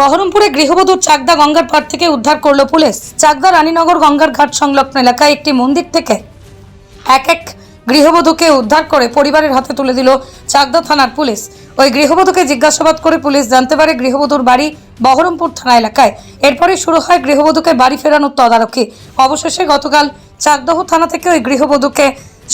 বহরমপুরে গৃহবধূর চাকদা গঙ্গার পাড় থেকে উদ্ধার করল পুলিশ। চাকদা রানীনগর গঙ্গার ঘাট সংলগ্ন এলাকায় একটি মন্দির থেকে এক এক গৃহবধূকে উদ্ধার করে পরিবারের হাতে তুলে দিল চাকদা থানার পুলিশ। ওই গৃহবধূকে জিজ্ঞাসাবাদ করে পুলিশ জানতে পারে গৃহবধূর বাড়ি বহরমপুর থানা এলাকায়। এরপরে শুরু হয় গৃহবধূকে বাড়ি ফেরানোর তদারকি। অবশেষে গতকাল চাকদহ থানা থেকে ওই গৃহবধূকে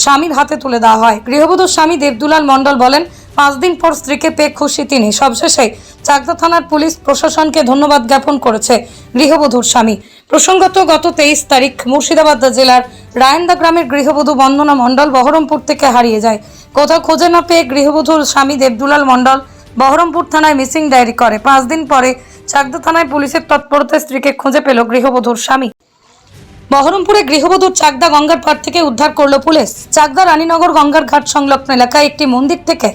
স্বামীর হাতে তুলে দেওয়া হয়। গৃহবধূর স্বামী দেবদুলাল মণ্ডল বলেন পাঁচ দিন পর স্ত্রীকে পেয়ে খুশি তিনি। সবশেষে চাকদা থানার পুলিশ প্রশাসনকে ধন্যবাদ জ্ঞাপন করেছে গৃহবধূর স্বামী। প্রসঙ্গত, গত তেইশ তারিখ মুর্শিদাবাদ জেলার রায়ন্দা গ্রামের গৃহবধূ বন্দনা মণ্ডল বহরমপুর থেকে হারিয়ে যায়। কোথাও খোঁজে না পেয়ে গৃহবধূর স্বামী দেবদুলাল মণ্ডল বহরমপুর থানায় মিসিং ডায়েরি করে। পাঁচ দিন পরে চাকদা থানায় পুলিশের তৎপরতায় স্ত্রীকে খুঁজে পেল গৃহবধূর স্বামী। বহরমপুরে গৃহবধূর চাকদা গঙ্গার পাড় থেকে উদ্ধার করল পুলিশ। চাকদা রানীনগর গঙ্গার ঘাট সংলগ্ন এলাকায় একটি মন্দির থেকে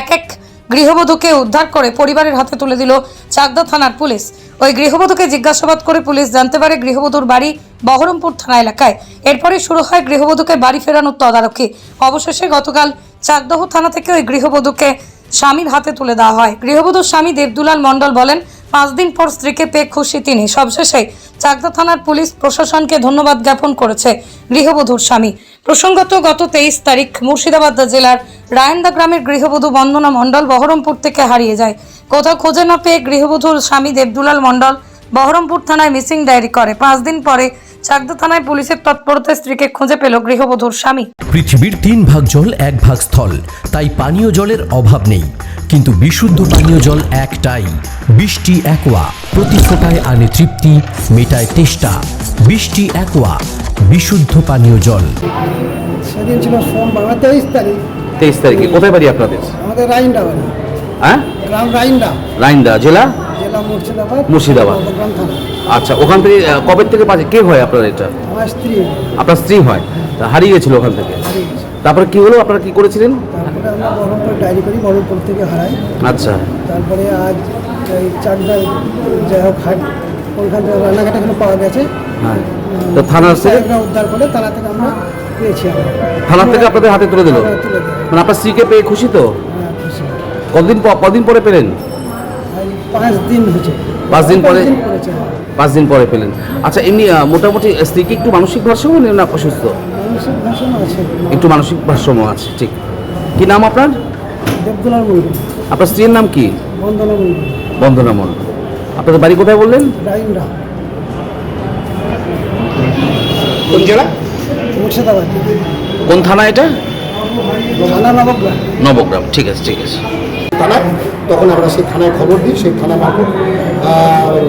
এক এক গৃহবধূকে উদ্ধার করে পরিবারের হাতে তুলে দিল চাকদা থানার পুলিশ। ওই গৃহবধূকে জিজ্ঞাসাবাদ করে পুলিশ জানতে পারে গৃহবধূর বাড়ি বহরমপুর থানা এলাকায়। এরপরে শুরু হয় গৃহবধূকে বাড়ি ফেরানোর তদারকি। অবশেষে গতকাল চাকদহ থানা থেকে ওই গৃহবধূকে স্বামীর হাতে তুলে দেওয়া হয়। গৃহবধূর স্বামী দেবদুলাল মণ্ডল বলেন, পাঁচ দিন পর স্ত্রীকে পেয়ে খুশি তিনি। সবশেষে চাকদা থানার পুলিশ প্রশাসনকে ধন্যবাদ জ্ঞাপন করেছে গৃহবধূর স্বামী। প্রসঙ্গত, গত তেইশ তারিখ মুর্শিদাবাদ জেলার রায়ন্দা গ্রামের গৃহবধূ বন্দনা মণ্ডল বহরমপুর থেকে হারিয়ে যায়। কোথাও খোঁজে না পেয়ে গৃহবধূর স্বামী দেবদুলাল মণ্ডল বহরমপুর থানায় মিসিং ডায়েরি করে। পাঁচ দিন পরে চাকদা থানায় পুলিশের তৎপরতায় স্ত্রীকে খুঁজে পেল গৃহবধূর স্বামী। পৃথিবীর তিন ভাগ জল এক ভাগ স্থল। তাই পানীয় জলের অভাব নেই। কিন্তু বিশুদ্ধ পানীয় জল একটাই। বৃষ্টি একোয়া। প্রতি ফোটায় আনে তৃপ্তি মেটায় তেষ্টা। বৃষ্টি একোয়া। বিশুদ্ধ পানীয় জল। সেদিন ছিল সোমবার তেইশ তারিখ। তেইশ তারিখে। কোথায় বাড়ি আপনাদের? আমাদের রাইন্ডা বাড়ি। হ্যাঁ? গ্রাম রাইন্ডা রাইন্দা। জেলা? জেলা মুর্শিদাবাদ। মুর্শিদাবাদ। থানা আচ্ছা ওখান থেকে কবে থেকে পাচ্ছে? কে হয় আপনার এটা? আমার স্ত্রী আপনার স্ত্রী হয়? তা হারিয়ে গেছিল ওখান থেকে? তারপরে কি হলো? আপনারা কি করেছিলেন? তারপরে আমরা বহরমপুর ডায়েরি করি বহরমপুর থেকে হারাই। আচ্ছা। তারপরে আজ এই চাকদার যাই হোক হাট ওইখান থেকে রান্নাঘাট এখানে পাওয়া গেছে। হ্যাঁ। তো থানার থেকে? উদ্ধার করে তারা থেকে আমরা পেয়েছি থানার থেকে আপনাদের হাতে তুলে দিল? মানে আপনার স্ত্রীকে পেয়ে খুশি তো? হ্যাঁ কতদিন কদিন পরে পেলেন? পাঁচ দিন হয়েছে। পাঁচ দিন পরে? পাঁচ দিন পরে পেলেন। আচ্ছা এমনি মোটামুটি স্ত্রীকে একটু মানসিক ভারসাম্য নেই না অসুস্থ? একটু মানসিক ভারসাম্য আছে ঠিক। কি নাম আপনার? আপনার স্ত্রীর নাম কি? বন্দনা মন্ডল আপনাদের বাড়ি কোথায় বললেন? কোন জেলা? মুর্শিদাবাদ। কোন থানা এটা? নবগ্রাম। নবগ্রাম ঠিক আছে ঠিক আছে। থানায় তখন আমরা সেই থানায় খবর দিই সেই থানা মারফত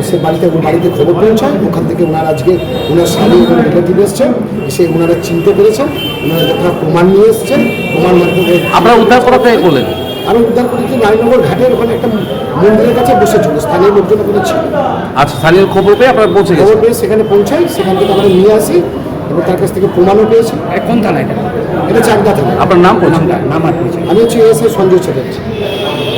সে বাড়িতে বাড়িতে খবর পৌঁছায় ওখান থেকে ওনার আজকে ওনার স্বামী এবং রিলেটিভ এসছেন সে ওনারা চিনতে পেরেছেন ওনারা যথা প্রমাণ নিয়ে এসছেন প্রমাণ মাধ্যমে আপনারা উদ্ধার করা থেকে করলেন আমি উদ্ধার করেছি নারীনগর ঘাটের ওখানে একটা মন্দিরের কাছে বসেছিল স্থানীয় লোকজন ওখানে ছিল। আচ্ছা স্থানীয় খবর পেয়ে আপনারা পৌঁছে খবর পেয়ে সেখানে পৌঁছাই সেখান থেকে আমরা নিয়ে আসি এবং তার কাছ থেকে প্রমাণও পেয়েছি। কোন থানা এটা? এটা চাকদা থানা। আপনার নাম পরিচয়? নাম আর আমি হচ্ছে এস এ সঞ্জয় চ্যাটার্জি।